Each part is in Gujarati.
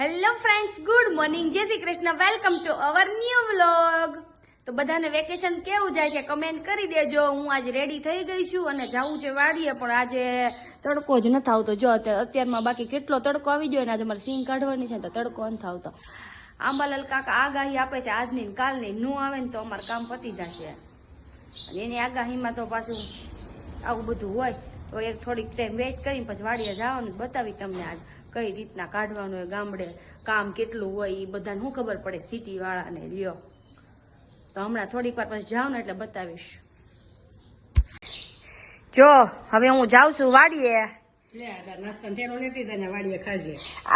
હેલો ફ્રેન્ડ્સ ગુડ મોર્નિંગ જય Shri Krishna. Welcome to our new vlog તો બધાને વેકેશન કેવું જાય છે કમેન્ટ કરી દેજો. હું આજે રેડી થઈ ગઈ છું અને જવું છે વાડીએ, પણ આજે તડકો જ નથી આવતો. જો અત્યારે અત્યારમાં બાકી કેટલો તડકો આવી ગયો ને, આજે મારે સિંગ કાઢવાની છે તો તડકો નથી આવતો. આંબાલાલ કાકા આગાહી આપે છે, આજની કાલની નું આવે ને તો અમારું કામ પતી જશે. અને એની આગાહીમાં તો પાછું આવું બધું હોય, તો એક થોડીક ટાઈમ વેઇટ કરીને પછી વાડીએ જવાનું બતાવી તમને આજ. કઈ રીતના કાઢવાનું હોય ગામડે કામ કેટલું હોય એ બધાને શું ખબર પડે સિટી વાળાને લ્યો. તો હમણાં થોડીક વાર પછી જાઉં ને એટલે બતાવીશ. જો હવે હું જાઉં છું વાડીએ.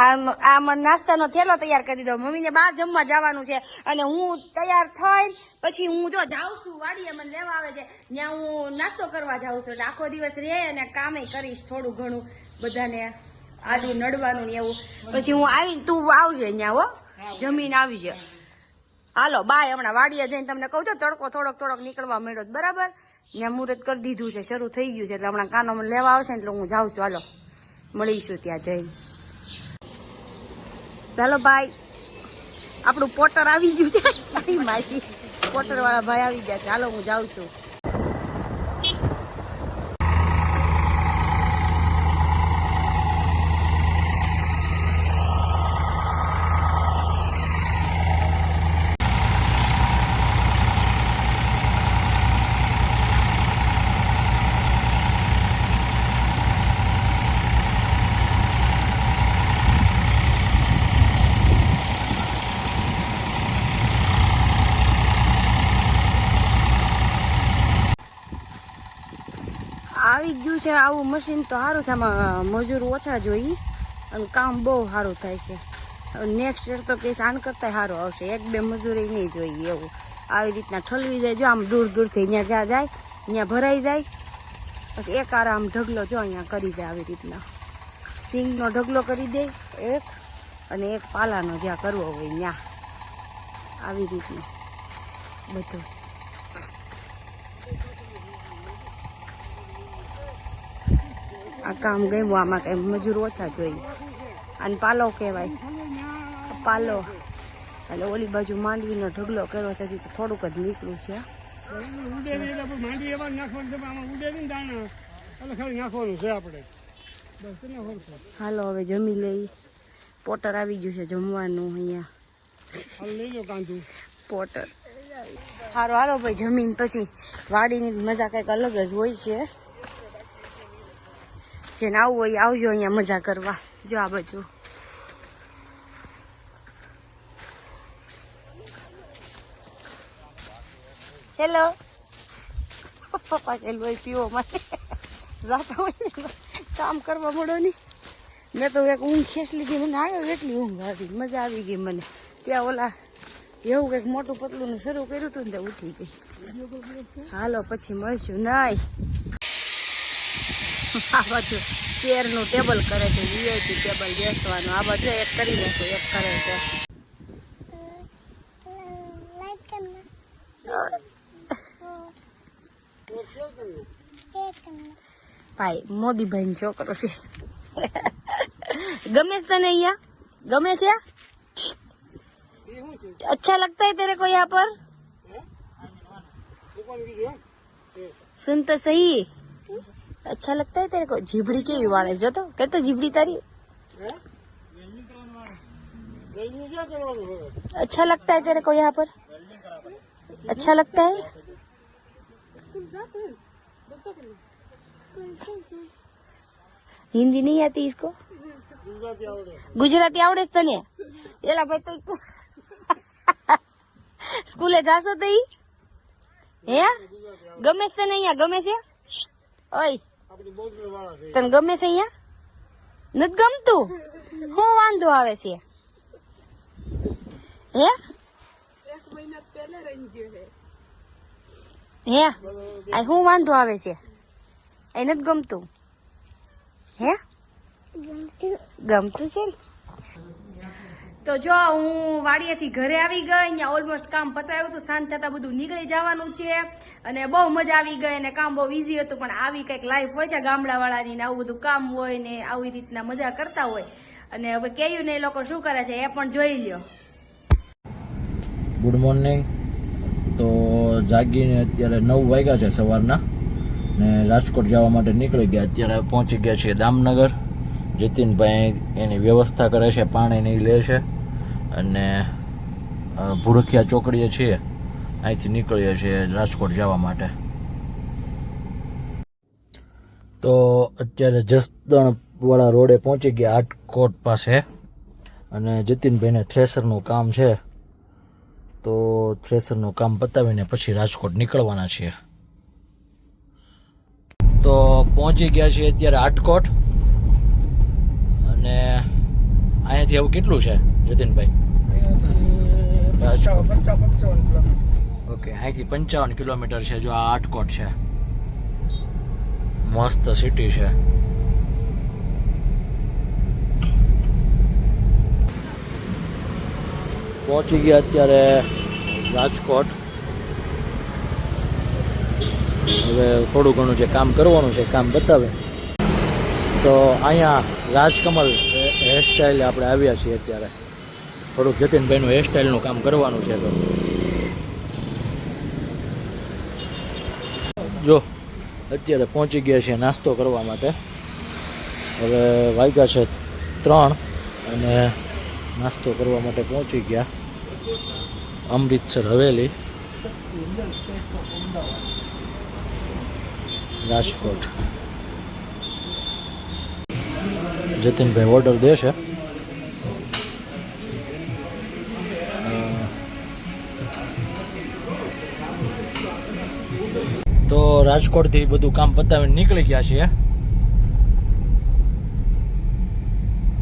આ નાસ્તાનો થેલો તૈયાર કરી દો મમ્મીને બહાર જમવા જવાનું છે અને હું તૈયાર થઈ પછી હું જો જાઉં છું વાડીએ મને લેવા આવે છે. ત્યાં હું નાસ્તો કરવા જાઉં છું. એટલે આખો દિવસ રહે અને કામે કરીશ થોડું ઘણું બધાને. આદુ નડવાનું ને એવું. પછી હું આવીને તું આવજે ત્યાં હો. જમીન આવી છે હાલો બાય હમણાં વાડીએ જઈને તમને કહું છું તડકો થોડોક થોડોક નીકળવા મળ્યો બરાબર? ત્યાં મુહૂર્ત કરી દીધું છે શરૂ થઈ ગયું છે એટલે હમણાં કાનો લેવા આવશે એટલે હું જાઉં છું. હાલો મળીશું ત્યાં જઈને. ચાલો ભાઈ આપણું પોટર આવી ગયું છે. માસી. પોટર વાળા ભાઈ આવી ગયા છે. હાલો હું જાઉં છું. આવી ગયું છે આવું મશીન તો સારું થાય મજૂર ઓછા જોઈ અને કામ બહુ સારું થાય છે. નેક્સ્ટ યર તો કેસ આન કરતા સારું આવશે. એક, બે મજૂરી નહીં જોઈએ એવું. આવી રીતના ઠલવી જાય. જો આમ દૂર દૂરથી ત્યાં જ્યાં જાય ત્યાં ભરાઈ જાય. પછી એક આરામ ઢગલો જો અહીંયા કરી જાય આવી રીતના. સિંગનો ઢગલો કરી દે, એક, અને એક પાલાનો જ્યાં કરવો હોય ત્યાં આવી રીતનું બધું. આ કામ ગયું આમાં કઈ મજૂર ઓછા જોઈએ. અને પાલો કહેવાય. પાલો. એટલે ઓલી બાજુ માંડવીનો ઢગલો કર્યો છે હજી તો થોડુંક જ નીકળ્યું છે. હાલો હવે જમી લઈ. પોટર આવી ગયું છે જમવાનું અહીંયા. પોટર. સારું હાલો ભાઈ જમીન પછી વાડીની મજા કંઈક અલગ જ હોય છે. જેને આવું હોય, આવજો અહીંયા, મજા કરવા. જો આ બાજુ. હેલો પપ્પા કે લોહી પીવો હોય કામ કરવા મળો નહીં. મેં તો એક ઊંઘ ખેસ લીધી, મને આવ્યો એટલી ઊંઘ આવી, મજા આવી ગઈ મને. ત્યાં ઓલા, એવું કંઈક મોટું પતલું શરૂ કર્યું હતું ને ઉઠી ગઈ. હાલો, પછી મળશું. નહીં આ બાજુ ચેરનું ટેબલ કરે છે વીઆઈપી ટેબલ બેસવાનું આ બાજુ એક કરી નાખું એક કરે છે ભાઈ મોદીભાઈ નો છોકરો છે ગમે છે તને અહીંયા ગમે છે अच्छा लगता है तेरे को यहाँ पर सुन तो सही अच्छा लगता है तेरे को? झिबड़ी के युवा जो तो। कर तो झिबड़ी तारी। अच्छा लगता है तेरे को यहाँ पर? अच्छा लगता है? हिंदी नहीं आती इसको? गुजराती आवड़े तो नहीं એલા ભાઈ તો સ્કૂલે જાશો તો तो હે ગમે છે તને અહીંયા તને ગમે છે અહીંયા? નથી ગમતું? હું વાંધો આવે છે? હે? હે? આ શું વાંધો આવે છે? એ નથી ગમતું? હે? ગમતું છે ને? તો જો હું વાડીએથી ઘરે આવી ગઈ અહીંયા ઓલમોસ્ટ કામ પતાવ્યું હતું, સાંજ થતાં બધું નીકળી જવાનું છે અને બહુ મજા આવી ગઈ અને કામ બહુ ઈઝી હતું, પણ આવી કંઈક લાઈફ હોય છે ગામડાવાળાની ને આવું બધું કામ હોય ને આવી રીતના મજા કરતા હોય. અને હવે કેયું ને એ લોકો શું કરે છે એ પણ જોઈ લ્યો. ગુડ મોર્નિંગ તો જાગીને અત્યારે નવ વાગ્યા છે સવારના ને રાજકોટ જવા માટે નીકળી ગયા. અત્યારે પહોંચી ગયા છીએ દામનગર. જતીનભાઈ એની વ્યવસ્થા કરે છે, પાણીની લે છે. અને ભૂરખિયા ચોકડીએ છીએ. અહીંથી નીકળીએ છીએ રાજકોટ જવા માટે. તો અત્યારે જસદણ વાળા રોડે પહોંચી ગયા આટકોટ પાસે. અને જતીનભાઈને થ્રેસરનું કામ છે. તો થ્રેસરનું કામ પતાવીને પછી રાજકોટ નીકળવાના છીએ. તો પહોંચી ગયા છીએ અત્યારે આટકોટ અને અહીંયાથી આવું કેટલું છે જતીનભાઈ? ઓકે, અહીંથી પંચાવન કિલોમીટર છે જો આ આટકોટ છે. મસ્ત સિટી છે. પહોંચી ગયા અત્યારે રાજકોટ. હવે થોડું ઘણું જે કામ કરવાનું છે કામ બતાવે. તો અહીંયા રાજકમલ હેરસ્ટાઈલ આપણે આવ્યા છીએ અત્યારે. થોડુંક જતીનભાઈનું હેરસ્ટાઈલનું કામ કરવાનું છે તો. જો, અત્યારે પહોંચી ગયા છીએ નાસ્તો કરવા માટે. હવે વાગ્યા છે ત્રણ અને નાસ્તો કરવા માટે પહોંચી ગયા. અમૃતસર હવેલી. રાજકોટ. જતીનભાઈ ઓર્ડર દેશે રાજકોટથી બધું કામ પતાવીને નીકળી ગયા છીએ.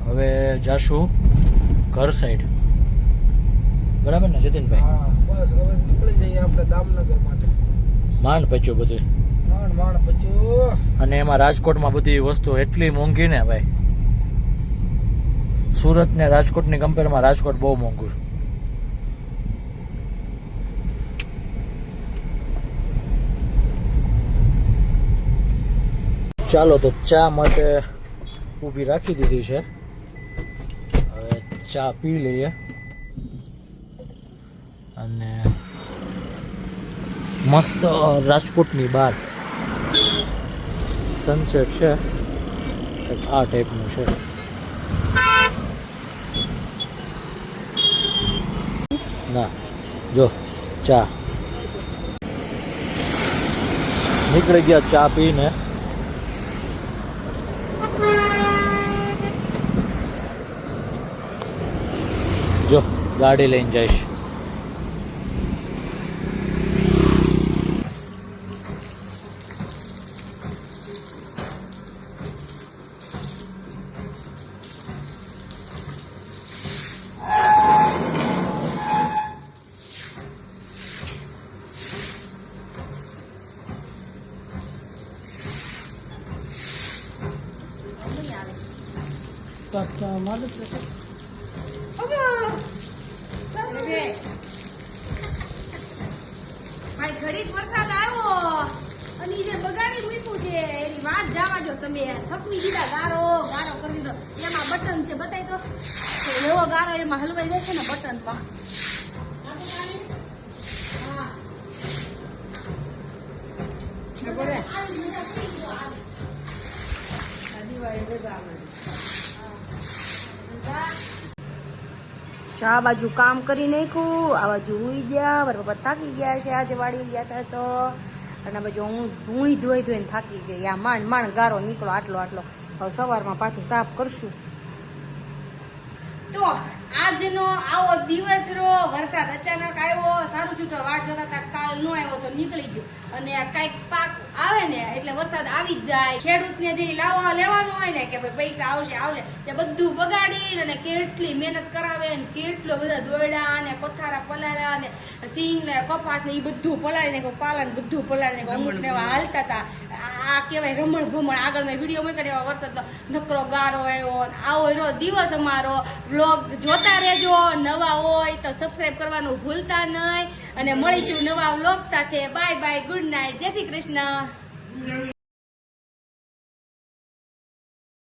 હવે જાશું ઘર સાઈડ બરાબર ને જતીનભાઈ? હા બસ હવે નીકળી જઈએ આપણે દામનગર માટે. માંડ પચ્યું બધું માંડ માંડ અને એમાં રાજકોટમાં બધી વસ્તુ એટલી મોંઘી ને ભાઈ. સુરત ને રાજકોટની કમ્પેરમાં રાજકોટ બહુ મોંઘું ચાલો તો ચા માટે ઊભી રાખી દીધી છે. હવે ચા પી લઈએ. અને મસ્ત રાજકોટની બહાર સનસેટ છે. આ ટાઈપનું છે. ના, જો, ચા. નીકળી ગયા ચા પીને. ગાડી લઈને જઈશ ભાઈ ઘડીક વરસાદ આવ્યો અને જે બગાડી મૂક્યું છે એની વાત જવા જો તમે. થકવી દીધા ગારો ગારો કરી દીધો. એમાં બટન છે બતાવી તો એવો ગારો એમાં હલવાઈ જાય છે ને બટનમાં. હા. જો આ બાજુ કામ કરી નાખ્યું, આ બાજુ હુઈ ગયા, મારા પપ્પા થાકી ગયા છે, આજે વાડી ગયા હતા તો. અને બાજુ હું ધોઈ ધોઈ ધોઈને થાકી ગઈ. આ માંડ માંડ ગારો નીકળો આટલો આટલો. હવે સવારમાં પાછું સાફ કરશું. તો આજનો આવો દિવસ રો વરસાદ અચાનક આવ્યો સારું છું કે વાટ જોતા હતા કાલ નો આવ્યો તો નીકળી ગયો. અને કાંઈક પાક આવે ને એટલે વરસાદ આવી જ જાય. ખેડૂતને જે લાવવા લેવાનું હોય ને કે ભાઈ પૈસા આવશે આવશે તે બધું બગાડીને અને કેટલી મહેનત કરાવે ને કેટલો બધા દોયડા ને પથારા પલાળ્યા ને સિંગ ને કપાસ ને એ બધું પલાળીને પાલન બધું પલાળીને. અમુક ને એવા હાલતા હતા આ કહેવાય રમણ ભમણ. આગળ મેં વીડિયો મેં કર્યો વરસાદ તો નકરો ગારો આવ્યો આવો એનો દિવસ અમારો. બ્લોગ જોતા રહેજો. નવા હોય તો સબસ્ક્રાઈબ કરવાનું ભૂલતા નહીં. અને મળીશું નવા વ્લોગ સાથે. બાય બાય ગુડ નાઇટ જય શ્રી કૃષ્ણ.